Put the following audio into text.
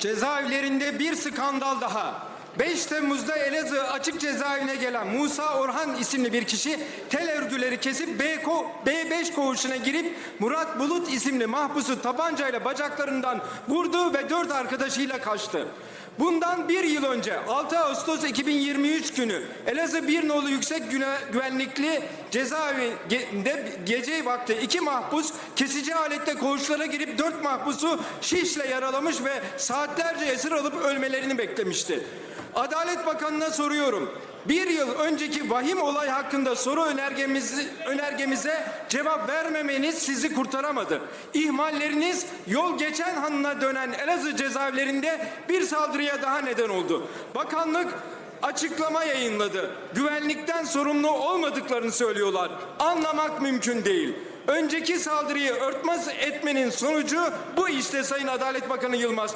Cezaevlerinde bir skandal daha. 5 Temmuz'da Elazığ açık cezaevine gelen Musa Orhan isimli bir kişi tel örgüleri kesip B ko- B5 koğuşuna girip Murat Bulut isimli mahpusu tabancayla bacaklarından vurdu ve dört arkadaşıyla kaçtı. Bundan bir yıl önce 6 Ağustos 2023 günü Elazığ Bir Nolu Yüksek Güne- Güvenlikli cezaevinde gece vakti iki mahpus kesici aletle koğuşlara girip dört mahpusu şişle yaralamış ve saatlerce esir alıp ölmelerini beklemişti. Adalet Bakanı'na soruyorum. Bir yıl önceki vahim olay hakkında soru önergemizi, önergemize cevap vermemeniz sizi kurtaramadı. İhmalleriniz yol geçen hanına dönen Elazığ cezaevlerinde bir saldırıya daha neden oldu. Bakanlık açıklama yayınladı. Güvenlikten sorumlu olmadıklarını söylüyorlar. Anlamak mümkün değil. Önceki saldırıyı örtmez etmenin sonucu bu işte Sayın Adalet Bakanı Yılmaz.